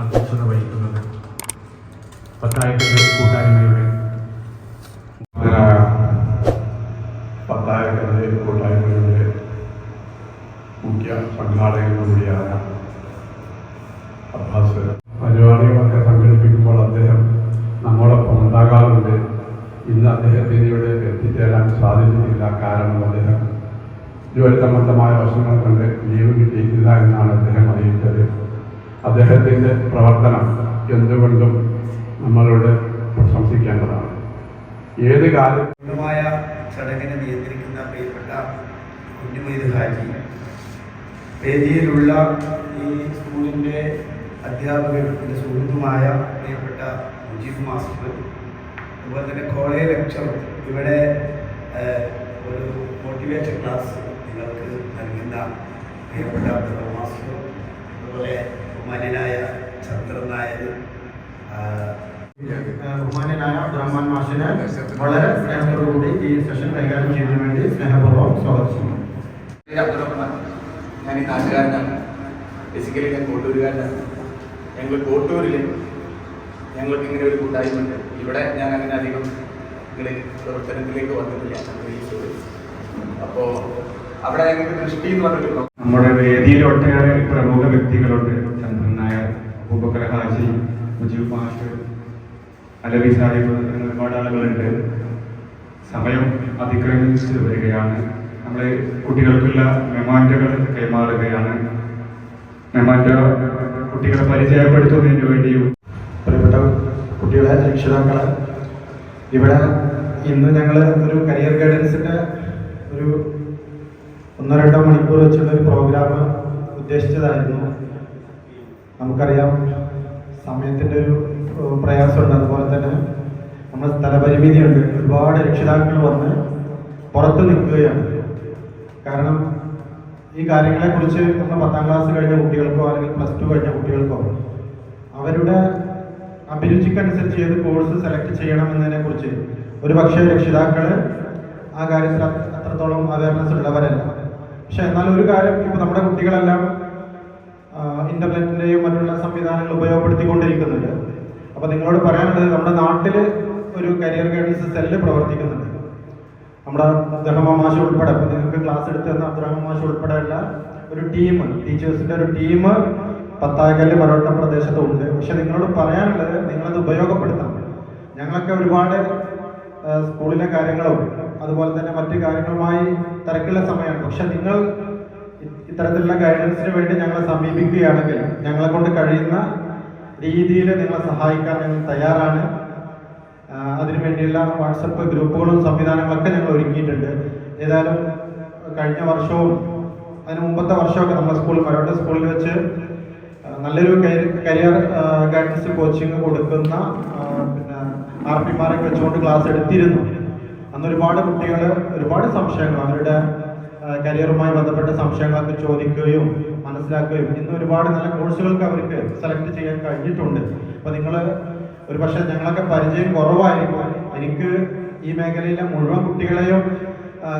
അധ്യക്ഷത വഹിക്കുന്നത്. പത്തായത്തിന്റെ കൂട്ടായ്മയുടെ പത്തായക്കരയുടെ കൂട്ടായ്മയുടെ മുഖ്യ സംഘാടകൻ പരിപാടികളൊക്കെ സംഘടിപ്പിക്കുമ്പോൾ അദ്ദേഹം നമ്മോടൊപ്പം ഉണ്ടാകാറുണ്ട്. ഇന്ന് അദ്ദേഹത്തിന് ഇവിടെ എത്തിച്ചേരാൻ സാധിച്ചിട്ടില്ല. കാരണം അദ്ദേഹം ജോലി സംബന്ധമായ വശങ്ങൾ കൊണ്ട് ലീവ് കിട്ടിയിട്ടില്ല എന്നാണ് അദ്ദേഹം അറിയിച്ചത്. അദ്ദേഹത്തിന്റെ പ്രവർത്തനം എന്തുകൊണ്ടും നമ്മളോട് പ്രശംസിക്കേണ്ടതാണ്. ഏത് കാലമായ ചടങ്ങിനെ നിയന്ത്രിക്കുന്ന പ്രിയപ്പെട്ട കുഞ്ഞുമൈദ് ഹാജി വേദിയിലുള്ള ഈ സ്കൂളിന്റെ അധ്യാപകരും എന്റെ സുഹൃത്തുമായ പ്രിയപ്പെട്ട മുജീബ് മാസ്റ്റർ അതുപോലെ തന്നെ കോളേജ് ലെക്ചർ ഇവിടെ ഒരു മോട്ടിവേഷൻ ക്ലാസ് നിങ്ങൾക്ക് നൽകുന്ന പ്രിയപ്പെട്ട മാസ്റ്റർ അതുപോലെ ബഹുമാന്യനായ ചന്ദ്രൻ നായർ ബഹുമാന്യനായ അബ്ദുറഹ്മാൻ മാഷിനെ വളരെ സ്നേഹത്തോടുകൂടി ഈ സെഷൻ കൈകാര്യം ചെയ്യുന്നതിന് വേണ്ടി സ്നേഹപൂർവം സ്വാഗതം. ചെയ്യുന്നു അബ്ദുറഹ്മാൻ ഞാൻ ഈ നാട്ടുകാരനാണ്. ബേസിക്കലി ഞാൻ കോട്ടൂരുകാരനാണ്. ഞങ്ങൾ കോട്ടൂരിൽ ഞങ്ങൾക്ക് ഇങ്ങനെ ഒരു കൂട്ടായ്മയുണ്ട്. ഇവിടെ ഞാൻ അങ്ങനെ അധികം ഇങ്ങനെ പ്രവർത്തനത്തിലേക്ക് വന്നിട്ടില്ല. അപ്പോൾ അവിടെ ഞങ്ങൾക്ക് ദൃഷ്ടി എന്ന് പ്രവർത്തനം നമ്മുടെ വേദിയിൽ ഒട്ടേറെ പ്രമുഖ വ്യക്തികളുണ്ട്. ചന്ദ്രൻ നായർ അബൂബക്കർ മുജീബ് മാഷ് അലവി സാഹിബ് അങ്ങനെ ഒരുപാട് ആളുകളുണ്ട്. സമയം അതിക്രമിച്ച് വരികയാണ്. നമ്മൾ കുട്ടികൾക്കുള്ള മെമാൻഡകൾ കൈമാറുകയാണ്. മെമാൻഡ കുട്ടികളെ പരിചയപ്പെടുത്തുന്നതിന് വേണ്ടിയും പ്രിയപ്പെട്ട കുട്ടികളെ രക്ഷിതാക്കളെ ഇവിടെ ഇന്ന് ഞങ്ങൾ ഒരു കരിയർ ഗൈഡൻസിന്റെ ഒരു ഒന്നോ രണ്ടോ മണിക്കൂർ വെച്ചുള്ള ഒരു പ്രോഗ്രാം ഉദ്ദേശിച്ചതായിരുന്നു. നമുക്കറിയാം സമയത്തിന്റെ ഒരു പ്രയാസമുണ്ട്. അതുപോലെ തന്നെ നമ്മുടെ സ്ഥലപരിമിതിയുണ്ട്. ഒരുപാട് രക്ഷിതാക്കൾ വന്ന് പുറത്ത് നിൽക്കുകയാണ്. കാരണം ഈ കാര്യങ്ങളെക്കുറിച്ച് ഒന്ന് പത്താം ക്ലാസ് കഴിഞ്ഞ കുട്ടികൾക്കോ അല്ലെങ്കിൽ പ്ലസ് ടു കഴിഞ്ഞ കുട്ടികൾക്കോ അവരുടെ അഭിരുചിക്കനുസരിച്ച് ഏത് കോഴ്സ് സെലക്ട് ചെയ്യണം എന്നതിനെക്കുറിച്ച് ഒരു പക്ഷേ രക്ഷിതാക്കൾ ആ കാര്യത്തിൽ അത്രത്തോളം അവയർനെസ് ഉള്ളവരല്ല. പക്ഷെ എന്നാൽ ഒരു കാര്യം ഇപ്പോൾ നമ്മുടെ കുട്ടികളെല്ലാം ഇന്റർനെറ്റിന്റെയും മറ്റുള്ള സംവിധാനങ്ങൾ ഉപയോഗപ്പെടുത്തിക്കൊണ്ടിരിക്കുന്നുണ്ട്. അപ്പോൾ നിങ്ങളോട് പറയാനുള്ളത് നമ്മുടെ നാട്ടിൽ ഒരു കരിയർ ഗൈഡൻസ് സെല്ല് പ്രവർത്തിക്കുന്നുണ്ട്. നമ്മുടെ അബ്ദുറഹ്മാൻ ഉൾപ്പെടെ ഇപ്പൊ നിങ്ങൾക്ക് ക്ലാസ് എടുത്ത് തന്ന അബ്ദുറഹ്മാൻ ഉൾപ്പെടെയുള്ള ഒരു ടീം ടീച്ചേഴ്സിന്റെ ഒരു ടീം പത്തായക്കല്ല് പരോട്ട പ്രദേശത്തുണ്ട്. പക്ഷെ നിങ്ങളോട് പറയാനുള്ളത് നിങ്ങളത് ഉപയോഗപ്പെടുത്തണം. ഞങ്ങളൊക്കെ ഒരുപാട് സ്കൂളിലെ കാര്യങ്ങളും അതുപോലെ തന്നെ മറ്റ് കാര്യങ്ങളുമായി തിരക്കുള്ള സമയമാണ്. പക്ഷെ നിങ്ങൾ ഇത്തരത്തിലുള്ള ഗൈഡൻസിന് വേണ്ടി ഞങ്ങളെ സമീപിക്കുകയാണെങ്കിൽ ഞങ്ങളെ കൊണ്ട് കഴിയുന്ന രീതിയിൽ നിങ്ങളെ സഹായിക്കാൻ ഞങ്ങൾ തയ്യാറാണ്. അതിനുവേണ്ടിയുള്ള അതിനു വേണ്ടിയുള്ള വാട്സപ്പ് ഗ്രൂപ്പുകളും സംവിധാനങ്ങളൊക്കെ ഞങ്ങൾ ഒരുക്കിയിട്ടുണ്ട്. ഏതായാലും കഴിഞ്ഞ വർഷവും അതിന് മുമ്പത്തെ വർഷമൊക്കെ നമ്മുടെ സ്കൂളിൽ മരോട്ട സ്കൂളിൽ വെച്ച് നല്ലൊരു കരിയർ ഗൈഡൻസ് കോച്ചിങ് കൊടുക്കുന്ന ആർ പിമാരൊക്കെ വെച്ചുകൊണ്ട് ക്ലാസ് എടുത്തിരുന്നു. അന്ന് ഒരുപാട് കുട്ടികൾ ഒരുപാട് സംശയങ്ങൾ അവരുടെ കരിയറുമായി ബന്ധപ്പെട്ട സംശയങ്ങളൊക്കെ ചോദിക്കുകയും മനസ്സിലാക്കുകയും ഇന്ന് ഒരുപാട് നല്ല കോഴ്സുകൾക്ക് അവർക്ക് സെലക്ട് ചെയ്യാൻ കഴിഞ്ഞിട്ടുണ്ട്. അപ്പോൾ നിങ്ങൾ ഒരു പക്ഷേ ഞങ്ങളൊക്കെ പരിചയം കുറവായിരിക്കും. എനിക്ക് ഈ മേഖലയിലെ മുഴുവൻ കുട്ടികളെയും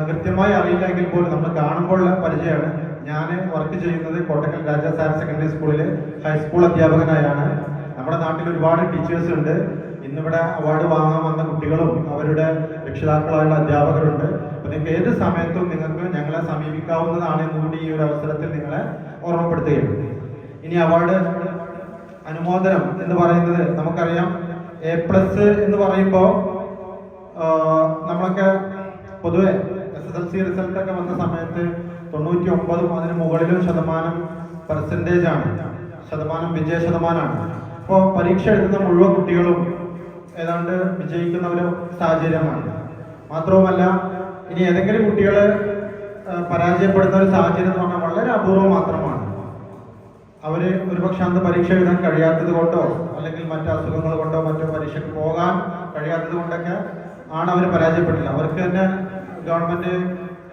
കൃത്യമായി അറിയില്ലെങ്കിൽ പോലും നമ്മൾ കാണുമ്പോഴുള്ള പരിചയമാണ്. ഞാൻ വർക്ക് ചെയ്യുന്നത് കോട്ടക്കൽ രാജാ സാർ സെക്കൻഡറി സ്കൂളിലെ ഹൈസ്കൂൾ അധ്യാപകനായാണ്. നമ്മുടെ നാട്ടിൽ ഒരുപാട് ടീച്ചേഴ്സ് ഉണ്ട്. ഇന്നിവിടെ അവാർഡ് വാങ്ങാൻ വന്ന കുട്ടികളും അവരുടെ രക്ഷിതാക്കളായുള്ള അധ്യാപകരുണ്ട്. അപ്പോൾ നിങ്ങൾക്ക് ഏത് സമയത്തും നിങ്ങൾക്ക് ഞങ്ങളെ സമീപിക്കാവുന്നതാണ് എന്നുകൂടി ഈ ഒരു അവസരത്തിൽ നിങ്ങളെ ഓർമ്മപ്പെടുത്തുകയാണ്. ഇനി അവാർഡ് അനുമോദനം എന്ന് പറയുന്നത് നമുക്കറിയാം. എ പ്ലസ് എന്ന് പറയുമ്പോൾ നമ്മളൊക്കെ പൊതുവെ S S L C result ഒക്കെ വന്ന സമയത്ത് തൊണ്ണൂറ്റി ഒമ്പതും അതിന് മുകളിലും ശതമാനം പെർസെന്റേജ് ആണ്. ശതമാനം വിജയ ശതമാനമാണ് അപ്പോൾ പരീക്ഷ എഴുതുന്ന മുഴുവൻ കുട്ടികളും ഏതാണ്ട് വിജയിക്കുന്ന ഒരു സാഹചര്യമാണ്. മാത്രവുമല്ല ഇനി ഏതെങ്കിലും കുട്ടികളെ പരാജയപ്പെടുന്ന ഒരു സാഹചര്യം എന്ന് പറഞ്ഞാൽ വളരെ അപൂർവം മാത്രമാണ്. അവർ ഒരുപക്ഷെ അന്ന് പരീക്ഷ എഴുതാൻ കഴിയാത്തത് കൊണ്ടോ അല്ലെങ്കിൽ മറ്റു അസുഖങ്ങൾ കൊണ്ടോ മറ്റോ പരീക്ഷയ്ക്ക് പോകാൻ കഴിയാത്തത് കൊണ്ടൊക്കെ ആണ് അവർ പരാജയപ്പെട്ടില്ല അവർക്ക് തന്നെ ഗവൺമെന്റ്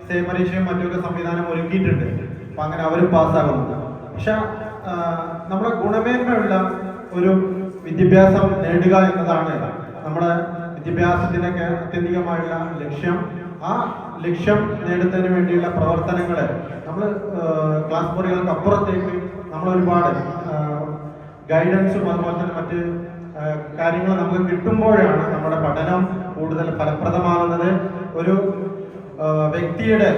സേ പരീക്ഷയും മറ്റൊക്കെ സംവിധാനം ഒരുക്കിയിട്ടുണ്ട്. അപ്പൊ അങ്ങനെ അവരും പാസ്സാകുന്നു പക്ഷെ നമ്മുടെ ഗുണമേന്മയുള്ള ഒരു വിദ്യാഭ്യാസം നേടുക എന്നതാണ് നമ്മുടെ വിദ്യാഭ്യാസത്തിനൊക്കെ അത്യന്തികമായുള്ള ലക്ഷ്യം. ആ ലക്ഷ്യം നേടുന്നതിന് വേണ്ടിയുള്ള പ്രവർത്തനങ്ങൾ നമ്മൾ ക്ലാസ് മുറികൾക്ക് അപ്പുറത്തേക്ക് നമ്മൾ ഒരുപാട് ഗൈഡൻസും അതുപോലെ തന്നെ മറ്റ് കാര്യങ്ങൾ നമുക്ക് കിട്ടുമ്പോഴാണ് നമ്മുടെ പഠനം കൂടുതൽ ഫലപ്രദമാകുന്നത്. ഒരു വ്യക്തിയുടെ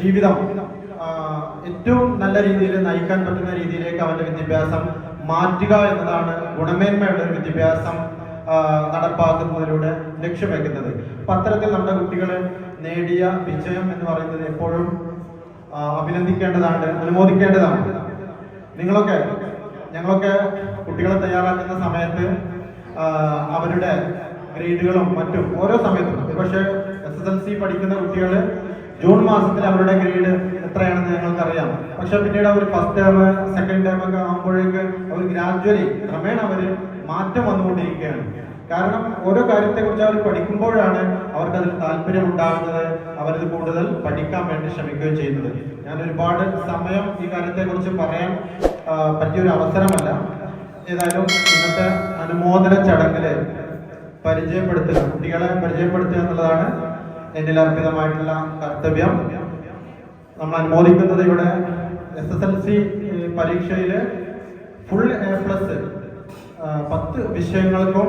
ജീവിതം ഏറ്റവും നല്ല രീതിയിൽ നയിക്കാൻ പറ്റുന്ന രീതിയിലേക്ക് അവന്റെ വിദ്യാഭ്യാസം മാറ്റുക എന്നതാണ് ഗുണമേന്മയുള്ള ഒരു വിദ്യാഭ്യാസം നടപ്പാക്കുന്നതിലൂടെ ലക്ഷ്യം വെക്കുന്നത് പത്രത്തിൽ നമ്മുടെ കുട്ടികൾ നേടിയ വിജയം എന്ന് പറയുന്നത് എപ്പോഴും അഭിനന്ദിക്കേണ്ടതാണ് അനുമോദിക്കേണ്ടതാണ്. നിങ്ങളൊക്കെ ഞങ്ങളൊക്കെ കുട്ടികളെ തയ്യാറാക്കുന്ന സമയത്ത് അവരുടെ ഗ്രേഡുകളും മറ്റും ഓരോ സമയത്തും പക്ഷേ എസ് എസ് എൽ സി പഠിക്കുന്ന കുട്ടികൾ ജൂൺ മാസത്തിൽ അവരുടെ ഗ്രേഡ് എത്രയാണെന്ന് ഞങ്ങൾക്കറിയാം. പക്ഷെ പിന്നീട് അവർ ഫസ്റ്റ് ടേം സെക്കൻഡ് ടേം ഒക്കെ ആകുമ്പോഴേക്ക് അവർ ഗ്രാജുവലി ക്രമേണ അവർ മാറ്റം വന്നുകൊണ്ടിരിക്കുകയാണ്. കാരണം ഓരോ കാര്യത്തെക്കുറിച്ച് അവർ പഠിക്കുമ്പോഴാണ് അവർക്ക് അതിൽ താല്പര്യം ഉണ്ടാകുന്നത് അവരത് കൂടുതൽ പഠിക്കാൻ വേണ്ടി ശ്രമിക്കുകയും ചെയ്യുന്നത്. ഞാൻ ഒരുപാട് സമയം ഈ കാര്യത്തെക്കുറിച്ച് പറയാൻ പറ്റിയ പറ്റിയൊരു അവസരമല്ല. ഏതായാലും ഇന്നത്തെ അനുമോദന ചടങ്ങിൽ പരിചയപ്പെടുത്തുക കുട്ടികളെ പരിചയപ്പെടുത്തുക എന്നുള്ളതാണ് എന്നിൽ അർപ്പിതമായിട്ടുള്ള കർത്തവ്യം. നമ്മൾ അനുമോദിക്കുന്നത് ഇവിടെ എസ് എസ് എൽ സി പരീക്ഷയിൽ ഫുൾ എ പ്ലസ് പത്ത് വിഷയങ്ങൾക്കും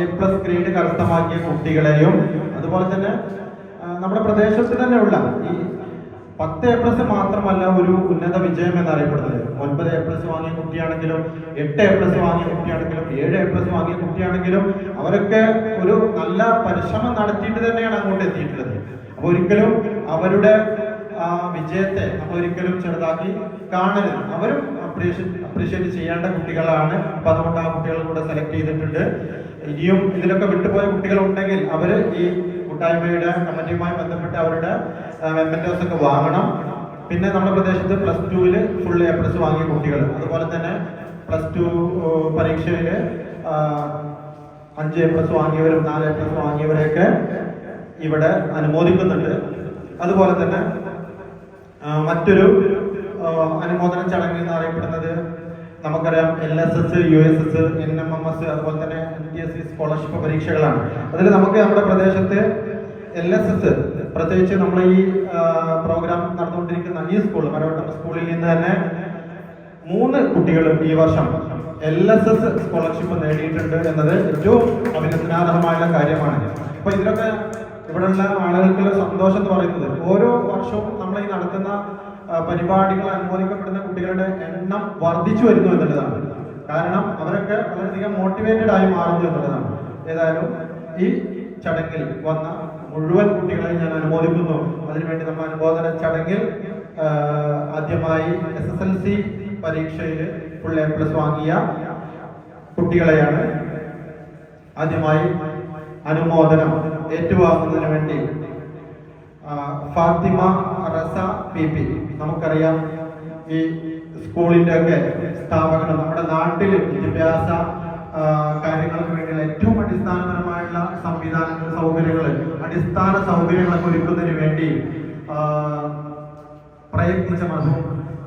എ പ്ലസ് ഗ്രേഡ് കരസ്ഥമാക്കിയ കുട്ടികളെയും അതുപോലെ തന്നെ നമ്മുടെ പ്രദേശത്ത് തന്നെയുള്ള ഈ പത്ത് എ പ്ലസ് മാത്രമല്ല ഒരു ഉന്നത വിജയം എന്നറിയപ്പെടുന്നത്. ഒൻപത് എ പ്ലസ് വാങ്ങിയ കുട്ടിയാണെങ്കിലും എട്ട് എ പ്ലസ് വാങ്ങിയ കുട്ടിയാണെങ്കിലും ഏഴ് എ പ്ലസ് വാങ്ങിയ കുട്ടിയാണെങ്കിലും അവരൊക്കെ ഒരു നല്ല പരിശ്രമം നടത്തിയിട്ട് തന്നെയാണ് അങ്ങോട്ട് എത്തിയിട്ടുള്ളത്. അപ്പൊ ഒരിക്കലും അവരുടെ വിജയത്തെ നമ്മൾ ഒരിക്കലും ചെറുതാക്കി കാണരുത്. അവരും അപ്രീഷിയേറ്റ് അപ്രീഷിയേറ്റ് ചെയ്യേണ്ട കുട്ടികളാണ്. അപ്പൊ അതുകൊണ്ട് ആ കുട്ടികൾ കൂടെ സെലക്ട് ചെയ്തിട്ടുണ്ട്. ഇനിയും ഇതിലൊക്കെ വിട്ടുപോയ കുട്ടികൾ ഉണ്ടെങ്കിൽ അവർ ഈ കൂട്ടായ്മയുടെ കമ്മിറ്റിയുമായി ബന്ധപ്പെട്ട് അവരുടെ മെമ്മന്റോസ് ഒക്കെ വാങ്ങണം. പിന്നെ നമ്മുടെ പ്രദേശത്ത് പ്ലസ് ടുവിൽ ഫുൾ എ പ്ലസ് വാങ്ങിയ കുട്ടികൾ. അതുപോലെ തന്നെ പ്ലസ് ടു പരീക്ഷയിൽ അഞ്ച് എ പ്ലസ് വാങ്ങിയവരും നാല് എ പ്ലസ് വാങ്ങിയവരെയൊക്കെ ഇവിടെ അനുമോദിക്കുന്നുണ്ട്. അതുപോലെ തന്നെ മറ്റൊരു അനുമോദന ചടങ്ങ് എന്ന് അറിയപ്പെടുന്നത് നമുക്കറിയാം L S S U S S N M M S അതുപോലെ തന്നെ N T S C scholarship പരീക്ഷകളാണ്. അതിൽ നമുക്ക് നമ്മുടെ പ്രദേശത്ത് എൽ എസ് എസ് പ്രത്യേകിച്ച് നമ്മൾ ഈ പ്രോഗ്രാം നടന്നുകൊണ്ടിരിക്കുന്ന ഈ സ്കൂൾ മരവട്ടം സ്കൂളിൽ നിന്ന് തന്നെ മൂന്ന് കുട്ടികൾ ഈ വർഷം എൽ എസ് എസ് സ്കോളർഷിപ്പ് നേടിയിട്ടുണ്ട് എന്നത് ഏറ്റവും അഭിനന്ദനാർഹമായ കാര്യമാണ്. അപ്പൊ ഇതിലൊക്കെ ഇവിടെയുള്ള ആളുകൾക്കുള്ള സന്തോഷം എന്ന് പറയുന്നത് ഓരോ വർഷവും നമ്മൾ ഈ നടത്തുന്ന പരിപാടികൾ അനുമോദിക്കപ്പെടുന്ന കുട്ടികളുടെ എണ്ണം വർദ്ധിച്ചു വരുന്നു എന്നുള്ളതാണ്. കാരണം അവരൊക്കെ വളരെയധികം മോട്ടിവേറ്റഡ് ആയി മാറുന്നു എന്നുള്ളതാണ്. ഏതായാലും ഈ ചടങ്ങിൽ വന്ന മുഴുവൻ കുട്ടികളെയും ഞാൻ അനുമോദിക്കുന്നു. അതിനുവേണ്ടി നമ്മൾ അനുമോദന ചടങ്ങിൽ ആദ്യമായി എസ് എസ് എൽ സി പരീക്ഷയിൽ ഫുൾ എ പ്ലസ് വാങ്ങിയ കുട്ടികളെയാണ് ആദ്യമായി അനുമോദനം ഏറ്റുവാങ്ങുന്നതിന് വേണ്ടി ഫാത്തിമ റസ പി പി. നമുക്കറിയാം ഈ സ്കൂളിന്റെ ഒക്കെ സ്ഥാപകർ നമ്മുടെ നാട്ടിൽ വിദ്യാഭ്യാസ കാര്യങ്ങൾക്ക് വേണ്ടിയുള്ള ഏറ്റവും അടിസ്ഥാനപരമായുള്ള സംവിധാനങ്ങൾ സൗകര്യങ്ങൾ അടിസ്ഥാന സൗകര്യങ്ങളൊക്കെ ഒരുക്കുന്നതിന് വേണ്ടി പ്രയത്നിച്ച മധു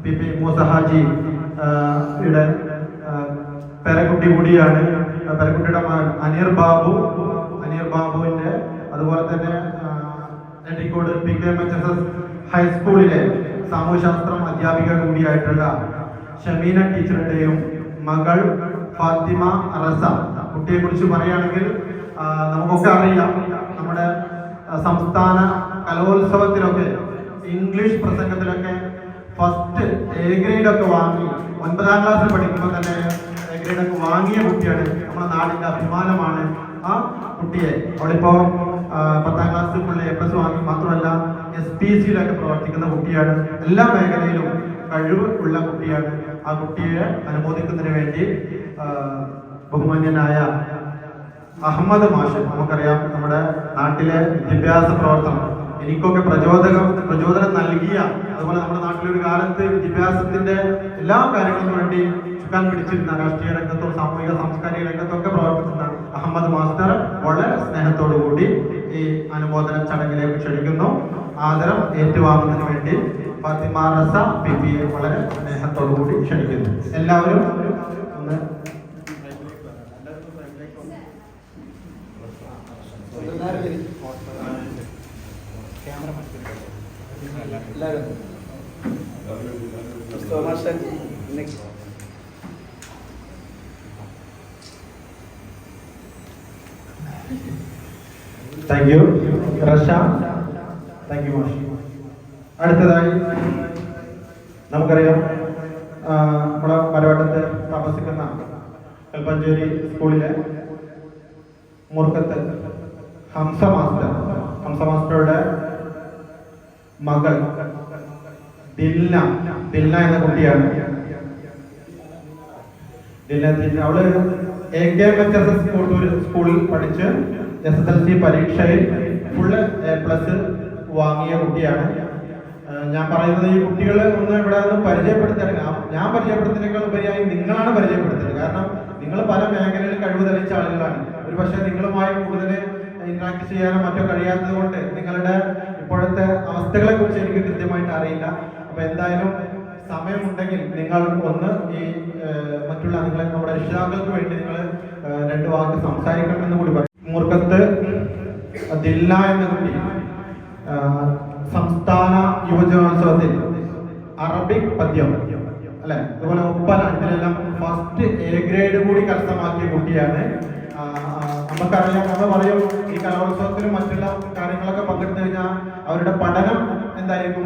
പി പി മൂസഹാജി യുടെ പെരക്കുട്ടി കൂടിയാണ് പെരക്കുട്ടിയുടെ അനീർ ബാബു അനീർ ബാബുവിന്റെ അതുപോലെ തന്നെ ആ, Nellikode P K M H S S ഹൈസ്കൂളിലെ സാമൂഹ്യശാസ്ത്രം അധ്യാപിക കൂടിയായിട്ടുള്ള ഷമീന ടീച്ചറുടെയും മകൾ ഫാത്തിമ റസ. കുട്ടിയെ കുറിച്ച് പറയുകയാണെങ്കിൽ നമുക്കൊക്കെ അറിയാം നമ്മുടെ സംസ്ഥാന കലോത്സവത്തിലൊക്കെ ഇംഗ്ലീഷ് പ്രസംഗത്തിലൊക്കെ ഫസ്റ്റ് എ ഗ്രേഡ് ഒക്കെ വാങ്ങി ഒൻപതാം ക്ലാസ്സിൽ പഠിക്കുമ്പോൾ തന്നെ എ ഗ്രേഡ് ഒക്കെ വാങ്ങിയ കുട്ടിയാണ് നമ്മുടെ നാടിന്റെ അഭിമാനമാണ് ആ കുട്ടിയെ. അവളിപ്പോ പത്താം ക്ലാസ്സിൽ ഫുൾ എ പ്ലസ് വാങ്ങി മാത്രമല്ല എസ് പി എസ് സിയിലൊക്കെ പ്രവർത്തിക്കുന്ന കുട്ടിയാണ്. എല്ലാ മേഖലയിലും കഴിവ് ഉള്ള കുട്ടിയാണ്. ആ കുട്ടിയെ അനുമോദിക്കുന്നതിന് വേണ്ടി ബഹുമാന്യനായ അഹമ്മദ് മാഷ് നമുക്കറിയാം നമ്മുടെ നാട്ടിലെ വിദ്യാഭ്യാസ പ്രവർത്തനം. എനിക്കൊക്കെ പ്രചോദകം പ്രചോദനം നൽകിയ അതുപോലെ നമ്മുടെ നാട്ടിലൊരു കാലത്ത് വിദ്യാഭ്യാസത്തിന്റെ എല്ലാ കാര്യങ്ങൾക്കും വേണ്ടി ചുക്കാൻ പിടിച്ചിരുന്ന രാഷ്ട്രീയ രംഗത്തും സാമൂഹിക സാംസ്കാരിക രംഗത്തൊക്കെ പ്രവർത്തിക്കുന്ന അഹമ്മദ് മാസ്റ്റർ വളരെ സ്നേഹത്തോടു കൂടി ഈ അനുമോദന ചടങ്ങിലേക്ക് ക്ഷണിക്കുന്നു. ആദരം ഏറ്റുവാങ്ങുന്നതിന് വേണ്ടി Fathima Raza P P A വളരെ സ്നേഹത്തോടു കൂടി ക്ഷണിക്കുന്നു. എല്ലാവരും ഒന്ന് എല്ലാവരും. Thank you Rasha thank you മാഷ് അടുത്തതായി നമുക്കറിയാം നമ്മുടെ മലവട്ടത്ത് താമസിക്കുന്ന കൽപ്പഞ്ചേരി സ്കൂളിലെ മുറുക്കത്ത് ഹംസ മാസ്റ്റർ. ഹംസ മാസ്റ്ററുടെ മകൾ ദില്ല ദില്ല എന്ന കുട്ടിയാണ്. ദില്ല ദിൽന അവൾ A K M H S S സ്കൂളിൽ പഠിച്ച് എസ് എസ് എൽ സി പരീക്ഷയിൽ ഫുള്ള് എ പ്ലസ് വാങ്ങിയ കുട്ടിയാണ്. ഞാൻ പറയുന്നത് ഈ കുട്ടികളെ ഒന്ന് ഇവിടെ നിന്ന് പരിചയപ്പെടുത്താൻ ഞാൻ പരിചയപ്പെടുത്തുന്നതിനേക്കാൾ ഉപരിയായി നിങ്ങളാണ് പരിചയപ്പെടുത്തുന്നത്. കാരണം നിങ്ങൾ പല മേഖലകളിൽ കഴിവ് തെളിയിച്ച ആളുകളാണ്. ഒരു പക്ഷേ നിങ്ങളുമായി കൂടുതൽ ഇന്ററാക്ട് ചെയ്യാനോ മറ്റോ കഴിയാത്തത് കൊണ്ട് നിങ്ങളുടെ ഇപ്പോഴത്തെ അവസ്ഥകളെ കുറിച്ച് എനിക്ക് കൃത്യമായിട്ട് അറിയില്ല. അപ്പൊ എന്തായാലും സമയമുണ്ടെങ്കിൽ നിങ്ങൾ ഒന്ന് ഈ മറ്റുള്ള നിങ്ങളെ നമ്മുടെ രക്ഷിതാക്കൾക്ക് വേണ്ടി നിങ്ങൾ രണ്ട് വാക്ക് സംസാരിക്കണമെന്ന് കൂടി പറയും അതില്ല എന്ന് കൂടി സംസ്ഥാന യുവജനോത്സവത്തിൽ അറബിക് പദ്യം അല്ലെ? അതുപോലെ ഒപ്പന ഇതിലെല്ലാം ഫസ്റ്റ് എ ഗ്രേഡ് കൂടി കരസ്ഥമാക്കിയ കുട്ടിയാണ്. നമുക്കറിയാം നമ്മൾ പറയും ഈ കലോത്സവത്തിലും മറ്റുള്ള കാര്യങ്ങളൊക്കെ പങ്കെടുത്തു കഴിഞ്ഞാൽ അവരുടെ പഠനം എന്തായിരിക്കും?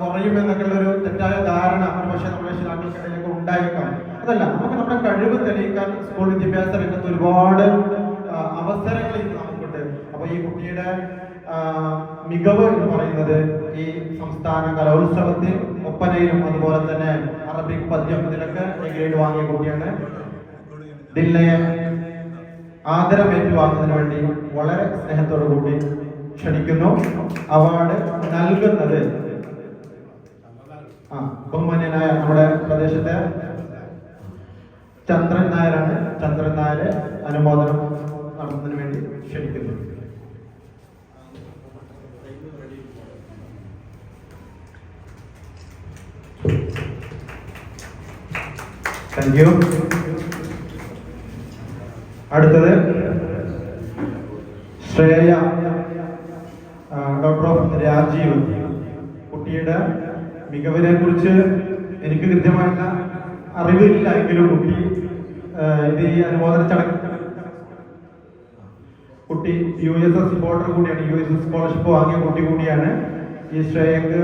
കുറയും എന്നൊക്കെ ഒരു തെറ്റായ ധാരണ ഒരു പക്ഷേ നമ്മുടെ രക്ഷിതാക്കൾക്കിടയിലൊക്കെ ഉണ്ടായേക്കാം. അതല്ല നമുക്ക് നമ്മുടെ കഴിവ് തെളിയിക്കാൻ സ്കൂൾ വിദ്യാഭ്യാസ രംഗത്ത് ഒരുപാട് അവസരങ്ങൾ ഇന്ന് നമുക്കുണ്ട്. അപ്പൊ ഈ കുട്ടിയുടെ മികവ് എന്ന് പറയുന്നത് ഈ സംസ്ഥാന കലോത്സവത്തിൽ ഒപ്പനയിലും അതുപോലെ തന്നെ അറബിക് പദ്യം ഇതിലൊക്കെ ഗ്രേഡ് വാങ്ങിയ കുട്ടിയാണ്. ദില്ലയെ ആദരം ഏറ്റുവാങ്ങുന്നതിന് വേണ്ടി വളരെ സ്നേഹത്തോടു കൂടി ക്ഷണിക്കുന്നു. അവാർഡ് നൽകുന്നത് ആ ബഹുമാന്യനായ നമ്മുടെ പ്രദേശത്തെ ചന്ദ്രൻ നായരാണ്. ചന്ദ്രൻ നായര് അനുമോദനം ക്ഷണിക്കുന്നു താങ്ക് യു അടുത്തത് ശ്രേയ ഡോക്ടർ ഓഫ് രാജീവ്. കുട്ടിയുടെ മികവിനെ കുറിച്ച് എനിക്ക് കൃത്യമായിട്ട് അറിവില്ല എങ്കിലും കുട്ടി ഇത് ഈ അനുമോദന ചടങ്ങ് കുട്ടി യു എസ് എസ് ബോർഡർ കൂടിയാണ് യു എസ് എസ് സ്കോളർഷിപ്പ് വാങ്ങിയ കുട്ടി കൂടിയാണ് ഈ ശ്രേയക്ക്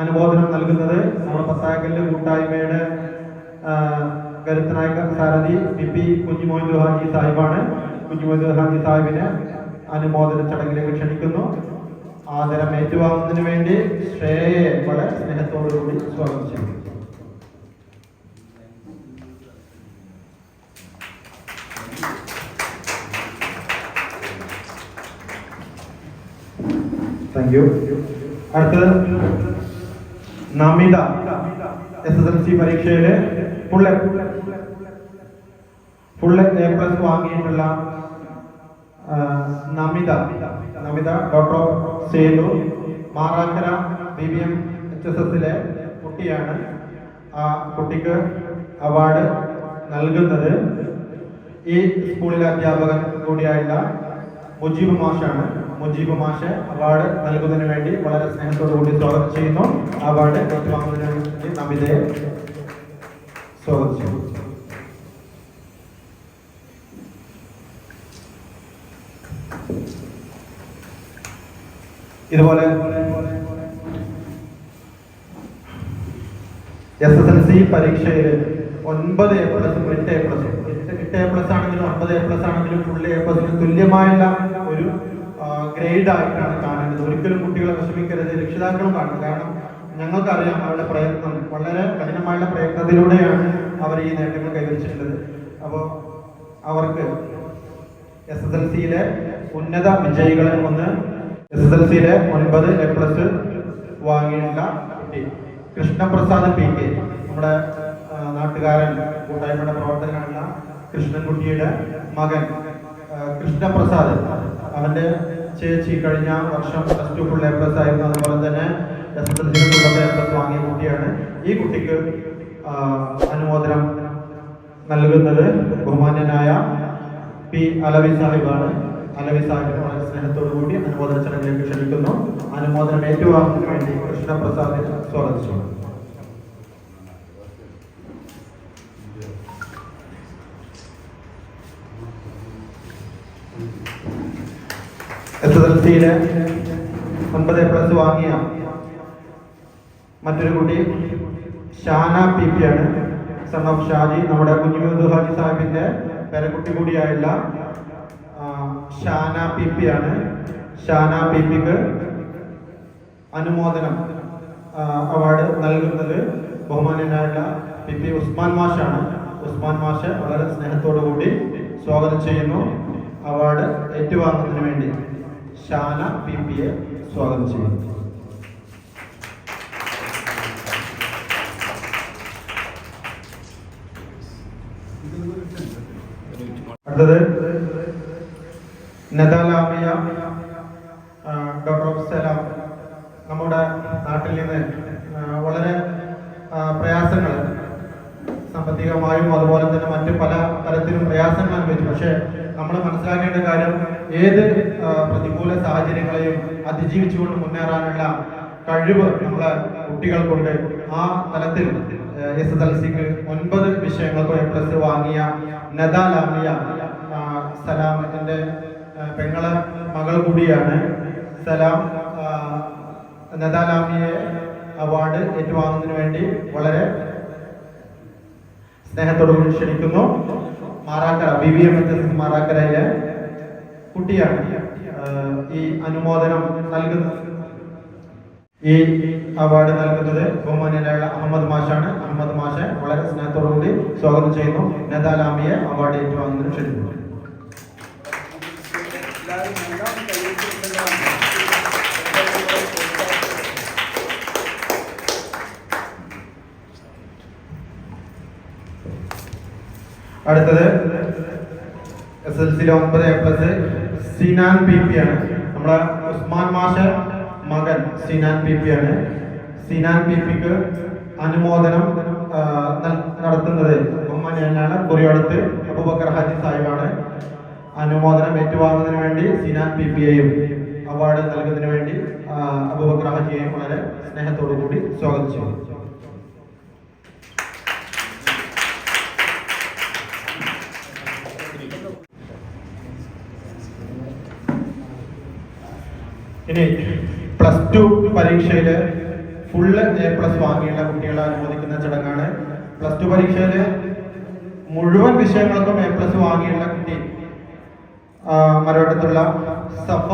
അനുമോദനം നൽകുന്നത്. നമ്മുടെ പത്തായക്കല്ല് കൂട്ടായ്മയുടെ കരുത്തനായ സാരഥി പി പി കുഞ്ഞുമോഹൻ ദുഹാജി സാഹിബാണ്. കുഞ്ഞുമോഹൻ ദുഹാജി സാഹിബിനെ അനുമോദന ചടങ്ങിലേക്ക് ക്ഷണിക്കുന്നു. ആദരം ഏറ്റുവാങ്ങുന്നതിന് വേണ്ടി ശ്രേയയെ വളരെ സ്നേഹത്തോടു കൂടി സ്വാഗതം ചെയ്യുന്നു താങ്ക് യു അടുത്തത് Namitha S S L C പരീക്ഷയിൽ full full A plus വാങ്ങിയിട്ടുള്ള Namitha. Namitha doctor Sethu Marakkara B B M H S എസിലെ കുട്ടിയാണ്. ആ കുട്ടിക്ക് അവാർഡ് നൽകുന്നത്. ഈ സ്കൂളിലെ അധ്യാപകൻ കൂടിയായുള്ള മുജീബ് മാഷാണ്. മുജീബ് മാഷ് അവാർഡ് നൽകുന്നതിന് വേണ്ടി വളരെ സ്നേഹത്തോടു കൂടി സ്വാഗതം ചെയ്യുന്നു. അവാർഡ് ഏറ്റുവാങ്ങുന്നതിന് വേണ്ടി നമിതയെ സ്വാഗതം ചെയ്യുന്നു. ഇതുപോലെ എസ് എസ് എൽ സി പരീക്ഷയിൽ ഒൻപത് എ പ്ലസും എട്ട് എ പ്ലസും എട്ട് എ പ്ലസ് ആണെങ്കിലും ഒൻപത് എ പ്ലസ് ആണെങ്കിലും ഫുൾ എ പ്ലസിന് തുല്യമായുള്ള ഒരു ഗ്രേഡ് ആയിട്ടാണ് കാണേണ്ടത് ഒരിക്കലും കുട്ടികളെ വിഷമിക്കരുത്. രക്ഷിതാക്കളും കാണുന്നത് കാരണം ഞങ്ങൾക്കറിയാം അവരുടെ പ്രയത്നം വളരെ കഠിനമായുള്ള പ്രയത്നത്തിലൂടെയാണ് അവർ ഈ നേട്ടങ്ങൾ കൈവരിച്ചിട്ടുള്ളത്. അപ്പോൾ അവർക്ക് എസ് എസ് എൽ സിയിലെ ഉന്നത വിജയികളെ ഒന്ന് എസ് എസ് എൽ സിയിലെ ഒൻപത് എ പ്ലസ് വാങ്ങിയിട്ടുള്ള കുട്ടി. കൃഷ്ണപ്രസാദ് പി കെ നമ്മുടെ നാട്ടുകാരൻ കൂട്ടായ്മയുടെ പ്രവർത്തകനാണ് കൃഷ്ണൻകുട്ടിയുടെ മകൻ കൃഷ്ണപ്രസാദ്. അവന്റെ ചേച്ചി കഴിഞ്ഞ വർഷം plus two full A plus ആയിരുന്നു. അതുപോലെ തന്നെ S S L C A plus വാങ്ങിയ കുട്ടിയാണ്. ഈ കുട്ടിക്ക് അനുമോദനം നൽകുന്നത് ബഹുമാന്യനായ പി അലവി സാഹിബാണ്. അലവി സാഹിബ് വളരെ സ്നേഹത്തോടു കൂടി അനുമോദന ചടങ്ങിലേക്ക് ക്ഷണിക്കുന്നു. അനുമോദനം ഏറ്റുവാങ്ങുന്നതിന് വേണ്ടി കൃഷ്ണപ്രസാദിനെ സ്വാഗതം സിയിലെ ഒൻപത് പ്ലസ് വാങ്ങിയ മറ്റൊരു കുട്ടി ഷാന പി പി ആണ്. Son of Shaji. നമ്മുടെ കുഞ്ഞുമുദ് ഹാജി സാഹിബിന്റെ പേരക്കുട്ടി കൂടിയായുള്ള ഷാന പി പി ആണ്. ഷാന പി പിക്ക് അനുമോദനം അവാർഡ് നൽകുന്നത് ബഹുമാനനായുള്ള പി പി ഉസ്മാൻ മാഷാണ്. ഉസ്മാൻ മാഷ് വളരെ സ്നേഹത്തോടു കൂടി സ്വാഗതം ചെയ്യുന്നു. അവാർഡ് ഏറ്റുവാങ്ങുന്നതിന് വേണ്ടി. ഷാന പി പിയെ സ്വാഗതം ചെയ്യുന്നു. അടുത്തത് ഡോക്ടർ ഓഫ് സലാം. നമ്മുടെ നാട്ടിൽ നിന്ന് വളരെ പ്രയാസങ്ങൾ സാമ്പത്തികമായും അതുപോലെ തന്നെ മറ്റു പല തരത്തിലും പ്രയാസങ്ങൾ അനുഭവിച്ചു പക്ഷേ നമ്മൾ മനസ്സിലാക്കേണ്ട കാര്യം ഏത് പ്രതികൂല സാഹചര്യങ്ങളെയും അതിജീവിച്ചുകൊണ്ട് മുന്നേറാനുള്ള കഴിവ് നമ്മളെ കുട്ടികൾക്കുണ്ട്. ആ തലത്തിൽ എസ് എസ് എൽ സിക്ക് ഒൻപത് വിഷയങ്ങൾക്ക് എ പ്ലസ് വാങ്ങിയ നദ ലാമിയ സലാം എന്റെ പെങ്ങളെ മകൾ കൂടിയാണ്. സലാം നദ ലാമിയെ അവാർഡ് ഏറ്റുവാങ്ങുന്നതിന് വേണ്ടി വളരെ സ്നേഹത്തോടു കൂടി ക്ഷണിക്കുന്നു. Marakkara B B M H S മാറാക്കരയിലെ കുട്ടിയാണ്. ഈ അനുമോദനം നൽകുന്നത്. ഈ അവാർഡ് നൽകുന്നത് ബഹുമാനായ അഹമ്മദ് മാഷാണ്. അഹമ്മദ് മാഷെ വളരെ സ്നേഹത്തോടു കൂടി സ്വാഗതം ചെയ്യുന്നു. നദാലാമിയെ അവാർഡ് ഏറ്റുവാങ്ങുന്നതിന് ക്ഷണിക്കുന്നു. അടുത്തത് എസ് എൽ സിയിലെ ഒമ്പത് A plus Sinan P P ആണ്. നമ്മളെ ഉസ്മാൻ മാഷ മകൻ സിനാൻ പി പി ആണ്. സിനാൻ പി പിക്ക് അനുമോദനം നടത്തുന്നത് ബഹുമാനാണ് കുറിയോടത്ത് അബുബക്കർ ഹാജി സാഹിബാണ്. അനുമോദനം ഏറ്റുവാങ്ങുന്നതിന് വേണ്ടി സിനാൻ പി പി എയും അവാർഡ് നൽകുന്നതിന് വേണ്ടി അബുബക്കർ ഹാജിയെയും വളരെ സ്നേഹത്തോടു കൂടി സ്വാഗതം ചെയ്യുന്നു ഇനി പ്ലസ് ടു പരീക്ഷയിൽ ഫുള്ള് എ പ്ലസ് വാങ്ങിയുള്ള കുട്ടികളെ അനുവദിക്കുന്ന ചടങ്ങാണ്. പ്ലസ് ടു പരീക്ഷയിൽ മുഴുവൻ വിഷയങ്ങൾക്കും എ പ്ലസ് വാങ്ങിയുള്ള കുട്ടി മരവട്ടത്തുള്ള സഫ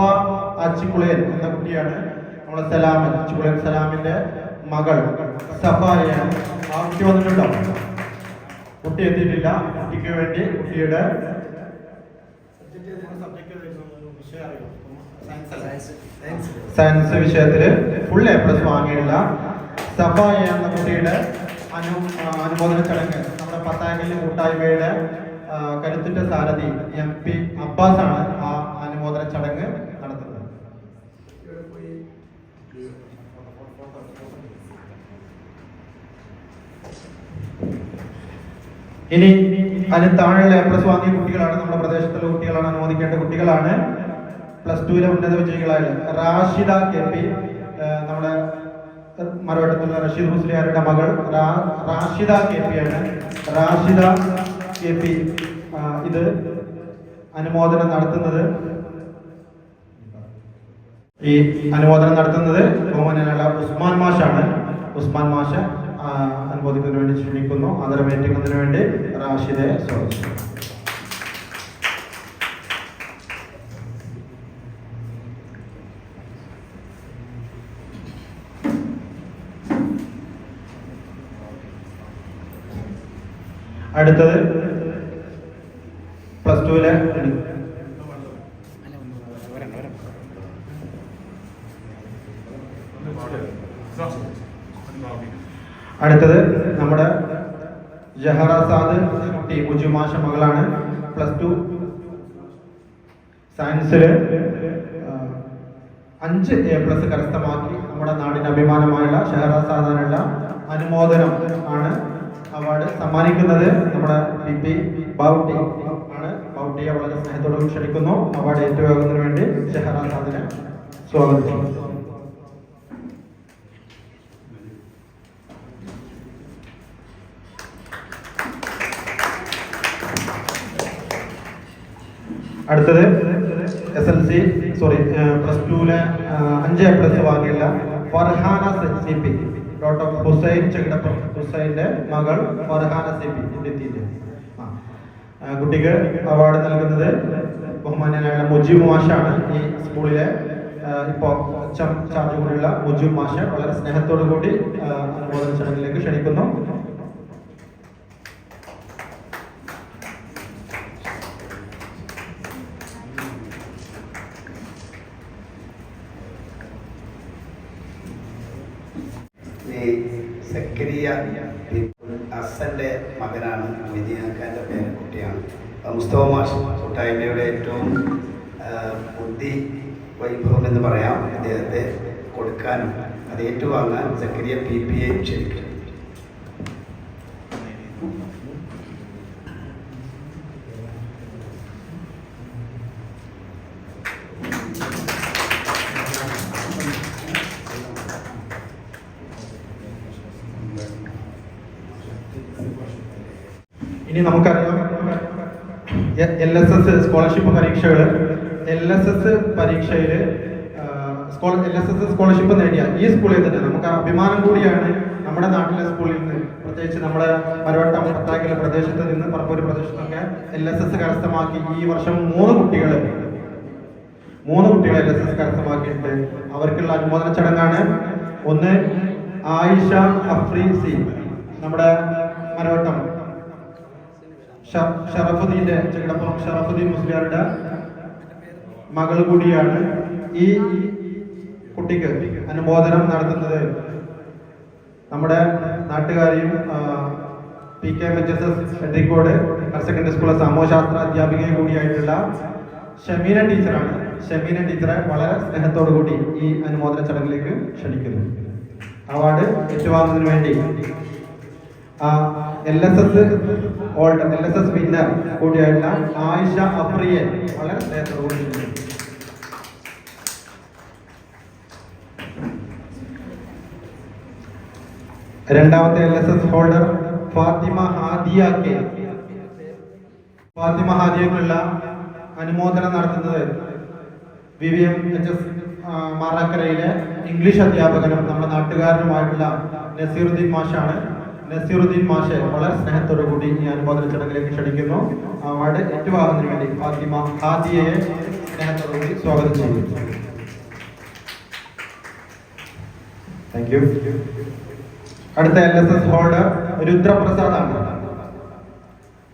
അച്ചിക്കുളയൻ എന്ന കുട്ടിയാണ്. നമ്മളെ സലാമൻ അച്ചിക്കുളയൻ സലാമിന്റെ മകൾ സഫയാണ്. ആ കുട്ടി വന്നിട്ടുണ്ടോ? കുട്ടി എത്തിയിട്ടില്ല. കുട്ടിക്ക് വേണ്ടി കുട്ടിയുടെ സയൻസ് വിഷയത്തിൽ ഫുൾ എ പ്ലസ് വാങ്ങിയുള്ള സഭ എന്ന കുട്ടിയുടെ അനു അനുമോദന ചടങ്ങ് നമ്മുടെ പത്താങ്കിൽ കൂട്ടായ്മയുടെ കരുത്തിന്റെ സാരഥി എം പി അബ്ബാസ് ആണ് ആ അനുമോദന ചടങ്ങ് നടത്തുന്നത്. ഇനി അതിന് താഴെയുള്ള എ പ്ലസ് വാങ്ങിയ കുട്ടികളാണ് നമ്മുടെ പ്രദേശത്തുള്ള കുട്ടികളാണ് അനുമോദിക്കേണ്ട കുട്ടികളാണ്. പ്ലസ് ടുവിലെ ഉന്നത വിജയികളായ റാഷിദ കെ പി നമ്മുടെ മറുവട്ടത്തുള്ള റഷീദ് മുസ്ലിയാരുടെ മകൾ റാഷിദ കെ പി ആണ്. റാഷിദ കെ പി ഇത് അനുമോദനം നടത്തുന്നത്. ഈ അനുമോദനം നടത്തുന്നത് ബഹുമാനായ ഉസ്മാൻ മാഷാണ്. ഉസ്മാൻ മാഷ അനുമോദിക്കുന്നതിന് വേണ്ടി ക്ഷണിക്കുന്നു. ആദരമേറ്റുന്നതിന് വേണ്ടി റാഷിദയെ സ്വാഗതം ചെയ്യുന്നു. അടുത്തത് പ്ലസ് ടുവിലെ അടുത്തത് നമ്മുടെ ജഹറ സാദ് കുട്ടി മുജുമാഷ മകളാണ്. പ്ലസ് ടു സയൻസിൽ അഞ്ച് എ പ്ലസ് കരസ്ഥമാക്കി നമ്മുടെ നാടിന് അഭിമാനമായുള്ള ഷെഹറ സാദാനുള്ള അനുമോദനം ആണ് അവാർഡ് സമ്മാനിക്കുന്നത് നമ്മുടെ പി പി ബൗട്ടി ആണ്. ബൗട്ടിയെ വളരെ സ്നേഹത്തോടെ ക്ഷണിക്കുന്നു. അവാർഡ് ഏറ്റുവാങ്ങുന്നതിന് വേണ്ടി ഷെഹറ സാദിനെ സ്വാഗതം. ചെയ്യുന്നു അടുത്തത് S L C sorry plus ടുവിലെ അഞ്ച് plus വാങ്ങിയുള്ള Farhana C P. Doctor Hussain Chekidappuram ഹുസൈന്റെ മകൾ ഫർഹാന സിബി പി ഹിന്ദിത്തിന്റെ ആ കുട്ടിക്ക് അവാർഡ് നൽകുന്നത് ബഹുമാനായ മുജീബ് മാഷാണ്. ഈ സ്കൂളിലെ ഇപ്പോ ഇപ്പോൾ ചാർജ് കൂടിയുള്ള മുജീബ് മാഷ് വളരെ സ്നേഹത്തോടു കൂടി അനുമോദന ചടങ്ങിലേക്ക് ക്ഷണിക്കുന്നു. മുസ്തഫ മാഷ് കൂട്ടായ്മയുടെ ഏറ്റവും ബുദ്ധി വൈഭവം എന്ന് പറയാം. അദ്ദേഹത്തെ കൊടുക്കാനും അത് ഏറ്റുവാങ്ങാൻ സക്രിയ പി പി എ ക്ഷണിക്കും ഇനി നമുക്കറിയാം എൽ എസ് എസ് സ്കോളർഷിപ്പ് പരീക്ഷകൾ എൽ എസ് എസ് പരീക്ഷയിൽ എൽ എസ് എസ് സ്കോളർഷിപ്പ് നേടിയ ഈ സ്കൂളിൽ തന്നെ നമുക്ക് അഭിമാനം കൂടിയാണ് നമ്മുടെ നാട്ടിലെ സ്കൂളിൽ നിന്ന് പ്രത്യേകിച്ച് നമ്മുടെ മരവട്ടം പത്താക്കിലെ പ്രദേശത്ത് നിന്ന് പറപ്പൂർ പ്രദേശത്തൊക്കെ എൽ എസ് എസ് കരസ്ഥമാക്കി ഈ വർഷം മൂന്ന് കുട്ടികൾ മൂന്ന് കുട്ടികൾ എൽ എസ് എസ് കരസ്ഥമാക്കിയിട്ടുണ്ട്. അവർക്കുള്ള അനുമോദന ചടങ്ങാണ് ഒന്ന് ആയിഷ അഫ്രീ സി നമ്മുടെ മരവട്ടം. ഷറഫുദ്ദീന്റെ ചെകിടപ്പുറം ഷറഫുദ്ദീൻ മുസ്ലിയാരുടെ മകൾ കൂടിയാണ് ഈ കുട്ടിക്ക് അനുമോദനം നടത്തുന്നത് നമ്മുടെ നാട്ടുകാരെയും P K M H S S ഹെഡ്രിക്കോട് higher secondary സ്കൂളിലെ സാമൂഹ്യശാസ്ത്ര അധ്യാപികയും കൂടിയായിട്ടുള്ള ഷമീന ടീച്ചറാണ്. ഷമീന ടീച്ചറെ വളരെ സ്നേഹത്തോടു കൂടി ഈ അനുമോദന ചടങ്ങിലേക്ക് ക്ഷണിക്കുന്നു. അവാർഡ് ഏറ്റുവാങ്ങുന്നതിന് വേണ്ടി. L S S old L S S winner കൂടിയായിട്ടുള്ള Ayisha അപ്രിയെ വളരെ സ്നേഹത്തോടു കൂടി രണ്ടാമത്തെ L S S holder Fathima Hadiya K Fathima ഹാദിയക്കുള്ള അനുമോദനം നടത്തുന്നത് V V M H S മാറാക്കരയിലെ English അധ്യാപകനും നമ്മുടെ നാട്ടുകാരനുമായിട്ടുള്ള നസീറുദ്ദീൻ മാഷാണ്. നസീറുദ്ദീൻ മാഷെ വളരെ സ്നേഹത്തോടു കൂടി ഈ അനുമോദന ചടങ്ങിലേക്ക് ക്ഷണിക്കുന്നു. അവാർഡ് ഏറ്റുവാകുന്നതിന് വേണ്ടി ഫാത്തിമ ഹാദിയയെ സ്നേഹത്തോടു കൂടി സ്വാഗതം ചെയ്യുന്നു. താങ്ക് യു അടുത്ത L S S holder Rudraprasad ആണ്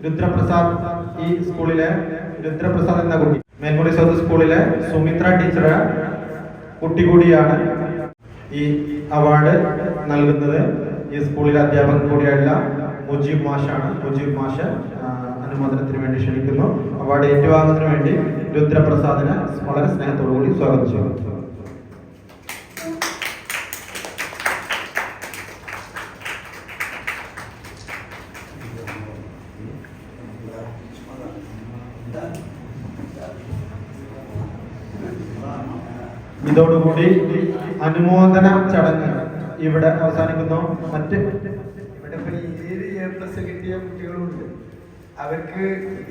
രുദ്രപ്രസാദ് ഈ സ്കൂളിലെ രുദ്രപ്രസാദ് എന്ന കുട്ടി. മേൽമുറി സൗത്ത് സ്കൂളിലെ സുമിത്ര ടീച്ചർ കുട്ടി കൂടിയാണ് ഈ അവാർഡ് നൽകുന്നത്. ഈ സ്കൂളിലെ അധ്യാപകൻ കൂടിയായുള്ള മുജീബ് മാഷാണ്. മുജീബ് മാഷ് അനുമോദനത്തിന് വേണ്ടി ക്ഷണിക്കുന്നു. അവാർഡ് ഏറ്റുവാങ്ങുന്നതിന് വേണ്ടി രുദ്രപ്രസാദിനെ വളരെ സ്നേഹത്തോടു കൂടി സ്വാഗതം ചെയ്യുന്നു. ഇതോടുകൂടി അനുമോദന ചടങ്ങ് ഇവിടെ അവസാനിക്കുന്നു. മറ്റ് കിട്ടിയ കുട്ടികളുണ്ട് അവർക്ക്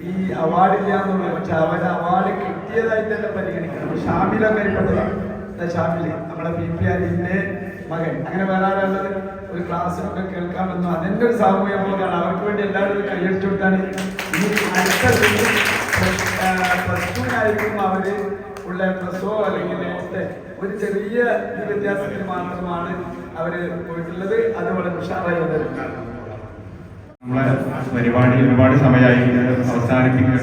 ഈ അവാർഡ് ഇല്ല എന്നുള്ളത് പക്ഷെ അവർ അവാർഡ് കിട്ടിയതായി തന്നെ പരിഗണിക്കണം. ഷാമിലൊക്കെ പെട്ടതാണ് എന്താ ഷാമിൽ നമ്മളെ പി പി അലിന്റെ മകൻ. അങ്ങനെ വരാനുള്ളത് ഒരു ക്ലാസ്സിലൊക്കെ കേൾക്കാൻ അതിന്റെ ഒരു സാമൂഹ്യ അവർക്ക് വേണ്ടി എല്ലാവരും കൈയടിച്ചു കൊടുത്താണ്. ഈ അടുത്ത പ്ലസ് ടുവിനായിരിക്കും അവർ ഉള്ള പ്രസവോ അല്ലെങ്കിൽ ഒരു ചെറിയ വ്യത്യാസത്തിൽ മാത്രമാണ് അവർ പോയിട്ടുള്ളത്. അത് വളരെ ഉഷാറായി നമ്മളെ പരിപാടി ഒരുപാട് സമയമായി. അവസാനിപ്പിക്കുക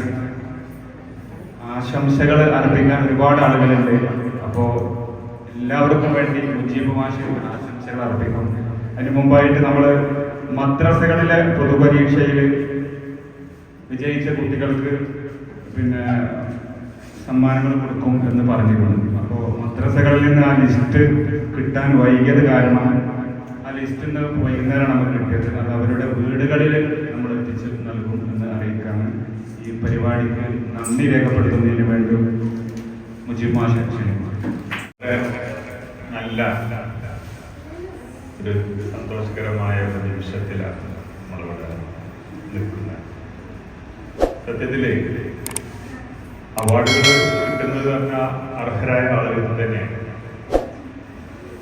ആശംസകൾ അർപ്പിക്കാൻ ഒരുപാട് ആളുകളുണ്ട്. അപ്പോൾ എല്ലാവർക്കും വേണ്ടി മുജീബ് മാഷ് ആശംസകൾ അർപ്പിക്കും അതിന് മുമ്പായിട്ട് നമ്മൾ മദ്രസകളിലെ പൊതുപരീക്ഷയിൽ വിജയിച്ച കുട്ടികൾക്ക് പിന്നെ സമ്മാനങ്ങൾ കൊടുക്കും എന്ന് പറഞ്ഞിരുന്നു അപ്പോൾ മദ്രസകളിൽ നിന്ന് ആ ലിസ്റ്റ് കിട്ടാൻ വൈകിയത് കാരണം ആ ലിസ്റ്റ് ഇന്ന് വൈകുന്നേരം നമുക്ക് കിട്ടിയത്. അത് അവരുടെ വീടുകളിൽ നമ്മൾ എത്തിച്ച് നൽകും എന്ന് അറിയിക്കാണ്. ഈ പരിപാടിക്ക് നന്ദി രേഖപ്പെടുത്തുന്നതിന് വേണ്ടി മുജീബ് മാഷ നല്ല ഒരു സന്തോഷകരമായ ഒരു നിമിഷത്തിലാണ് നമ്മളിവിടെ നിൽക്കുന്നത്. സത്യത്തിൽ അവാർഡുകൾ കിട്ടുന്ന കിട്ടുന്നത് പറഞ്ഞാൽ അർഹരായ ആളുകൾ തന്നെയാണ്.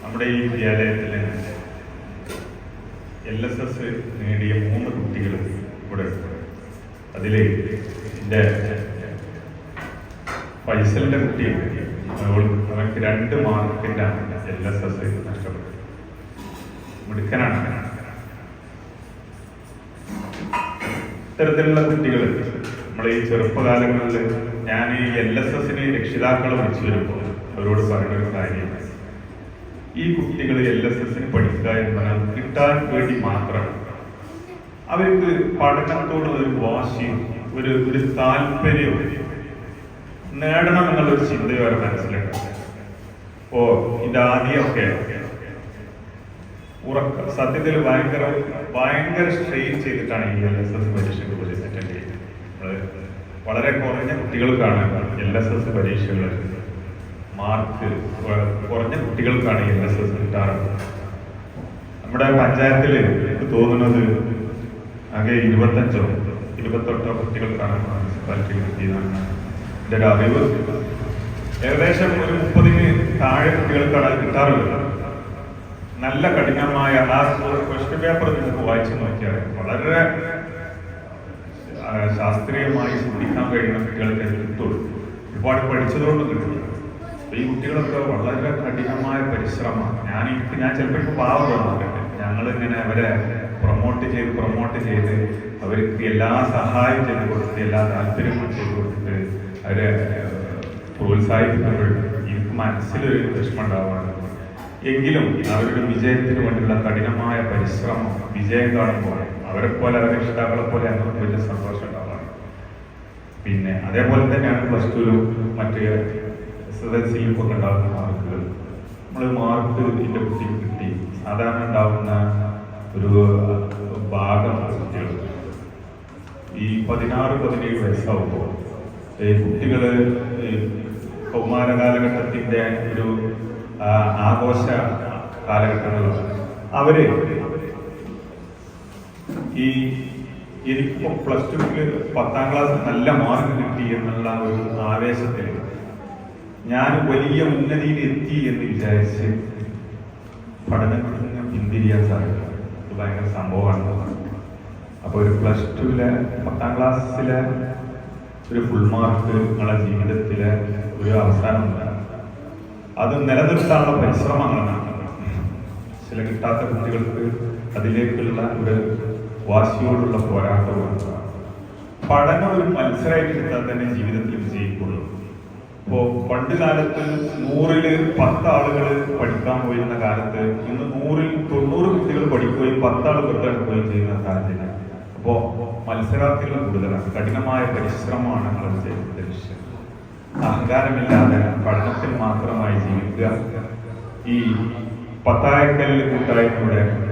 നമ്മുടെ ഈ വിദ്യാലയത്തിൽ എൽ എസ് എസ് നേടിയ മൂന്ന് കുട്ടികൾ ഇവിടെ അതിലെ എന്റെ ഫൈസലിന്റെ കുട്ടിയുണ്ട് അവൾക്ക് രണ്ട് മാർക്കിന്റെ എൽ എസ് എസ് നഷ്ടപ്പെട്ടു. മിടുക്കനാണ്. ഇത്തരത്തിലുള്ള കുട്ടികൾ നമ്മൾ ഈ ചെറുപ്പകാലങ്ങളിൽ ഞാൻ ഈ എൽ എസ് എസിന് രക്ഷിതാക്കളെ വിളിച്ചു വരുമ്പോൾ അവരോട് പറയുന്ന ഒരു കാര്യം. ഈ കുട്ടികൾ എൽ എസ് എസിന് പഠിക്കുക എന്ന് പറഞ്ഞാൽ കിട്ടാൻ വേണ്ടി മാത്രം അവർക്ക് പഠനത്തോടുള്ള ഒരു വാശിയും ഒരു ഒരു താല്പര്യവും നേടണം എന്നുള്ള ഒരു ചിന്തയും അവർ മനസ്സിലുണ്ട്. ഓ ഇത് ആദ്യമൊക്കെ ഉറക്ക സത്യത്തിൽ ഭയങ്കര ഭയങ്കര സ്ട്രെയിൻ ചെയ്തിട്ടാണ് ഈ എൽ എസ് എസ് പരീക്ഷയ്ക്ക് പോയി അറ്റൻഡ് ചെയ്യുന്നത് നമ്മൾ വളരെ കുറഞ്ഞ കുട്ടികൾക്കാണ് എൽ എസ് എസ് പരീക്ഷകൾ മാർക്ക് കുറഞ്ഞ കുട്ടികൾക്കാണ് എൽ എസ് എസ് കിട്ടാറുള്ളത്. നമ്മുടെ പഞ്ചായത്തിൽ എനിക്ക് തോന്നുന്നത് ആകെ ഇരുപത്തഞ്ചോ ഇരുപത്തെട്ടോ കുട്ടികൾക്കാണ് മുനിസിപ്പാലിറ്റി കിട്ടിയതാണ്. എന്റെ ഒരു അറിവ്. ഏകദേശം ഒരു മുപ്പതിന് താഴെ കുട്ടികൾക്കാണ് അത് കിട്ടാറുള്ളത്. നല്ല കഠിനമായ ആ ക്വസ്റ്റ്യൻ പേപ്പർ നിങ്ങൾക്ക് വായിച്ചു നോക്കിയാൽ വളരെ ശാസ്ത്രീയമായി ചിന്തിക്കാൻ കഴിയുന്ന കുട്ടികൾക്ക് കിട്ടുള്ളൂ. ഒരുപാട് പഠിച്ചതുകൊണ്ട് കിട്ടില്ല അപ്പൊ ഈ കുട്ടികളൊക്കെ വളരെ കഠിനമായ പരിശ്രമമാണ്. ഞാൻ എനിക്ക് ഞാൻ ചിലപ്പോൾ ഇപ്പോൾ പാവം തോന്നാറുണ്ട് ഞങ്ങൾ ഇങ്ങനെ അവരെ പ്രൊമോട്ട് ചെയ്ത് പ്രൊമോട്ട് ചെയ്ത് അവർക്ക് എല്ലാ സഹായം ചെയ്ത് കൊടുത്ത് എല്ലാ താല്പര്യങ്ങളും ചെയ്ത് കൊടുത്തിട്ട് അവരെ പ്രോത്സാഹിപ്പിക്കുമ്പോൾ എനിക്ക് മനസ്സിലൊരു വിഷമം ഉണ്ടാവുകയാണ് എങ്കിലും അവരുടെ വിജയത്തിന് വേണ്ടിയുള്ള കഠിനമായ പരിശ്രമം വിജയം കാണുമ്പോൾ അവരെ പോലെ അവരുടെ രക്ഷിതാക്കളെ പോലെ ഞങ്ങൾക്ക് വലിയ സന്തോഷം പിന്നെ അതേപോലെ തന്നെയാണ് പ്ലസ് ടുവിലും മറ്റ് എസ് എസ് എൽ സിയിലും ഒക്കെ ഉണ്ടാകുന്ന മാർക്കുകൾ നമ്മൾ മാർക്ക് എന്റെ കുട്ടിക്ക് കിട്ടി. സാധാരണ ഉണ്ടാകുന്ന ഒരു ഭാഗം കുട്ടികൾ. ഈ പതിനാറ് പതിനേഴ് വയസ്സാവുമ്പോൾ കുട്ടികൾ കൗമാര കാലഘട്ടത്തിന്റെ ഒരു ആഘോഷ കാലഘട്ടങ്ങളാണ് അവർ ഈ എനിക്കിപ്പോ പ്ലസ് ടുവിൽ പത്താം ക്ലാസ് നല്ല മാർക്ക് കിട്ടി എന്നുള്ള ഒരു ആവേശത്തിൽ ഞാൻ വലിയ ഉന്നതിയിൽ എത്തി എന്ന് വിചാരിച്ച് പഠനത്തിൽ നിന്ന് പിന്തിരിയാൻ സാധിക്കും ഇത് ഭയങ്കര സംഭവമാണ് അപ്പോൾ ഒരു പ്ലസ് ടുവിലെ പത്താം ക്ലാസ്സിലെ ഒരു ഫുൾ മാർക്ക് നിങ്ങളെ ജീവിതത്തിലെ ഒരു അവസാനമുണ്ട്. അത് നിലനിർത്താനുള്ള പരിശ്രമങ്ങളാണ് ചില കിട്ടാത്ത കുട്ടികൾക്ക് അതിലേക്കുള്ള ഒരു വാശിയോടുള്ള പോരാട്ടമാണ് പഠനം ഒരു മത്സരമായിട്ട് എടുത്താൽ തന്നെ ജീവിതത്തിൽ വിജയിക്കുള്ളൂ ഇപ്പോൾ പണ്ട് കാലത്ത് നൂറിൽ പത്ത് ആളുകൾ പഠിക്കാൻ പോയിരുന്ന കാലത്ത് ഇന്ന് നൂറിൽ തൊണ്ണൂറ് കുട്ടികൾ പഠിക്കുകയും പത്താൾ പുറത്തെടുക്കുകയും ചെയ്യുന്ന സാഹചര്യം. അപ്പോൾ മത്സരാർത്ഥികൾ കൂടുതലാണ്. കഠിനമായ പരിശ്രമമാണ് വിജയത്തിന്റെ ലക്ഷ്യം. അഹങ്കാരമില്ലാതെ പഠനത്തിൽ മാത്രമായി ജീവിക്കുക. ഈ പത്തായക്കല്ല് കൂട്ടായ്മയുടെ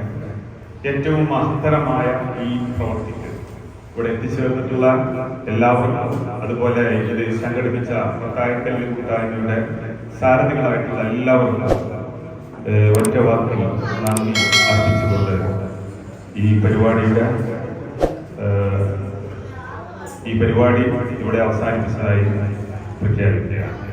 ഏറ്റവും മഹത്തരമായ ഈ പ്രവർത്തിക്ക് ഇവിടെ എത്തിച്ചേർന്നിട്ടുള്ള എല്ലാവർക്കും അതുപോലെ ഇത് സംഘടിപ്പിച്ച പത്തായക്കല്ല് കൂട്ടായ്മയുടെ സാരഥികളായിട്ടുള്ള എല്ലാവർക്കും ഒറ്റ വാക്കിൽ നന്ദി അർപ്പിച്ചുകൊണ്ട് ഈ പരിപാടിയുടെ ഈ പരിപാടി ഇവിടെ അവസാനിപ്പിച്ചതായി പ്രഖ്യാപിക്കുകയാണ്.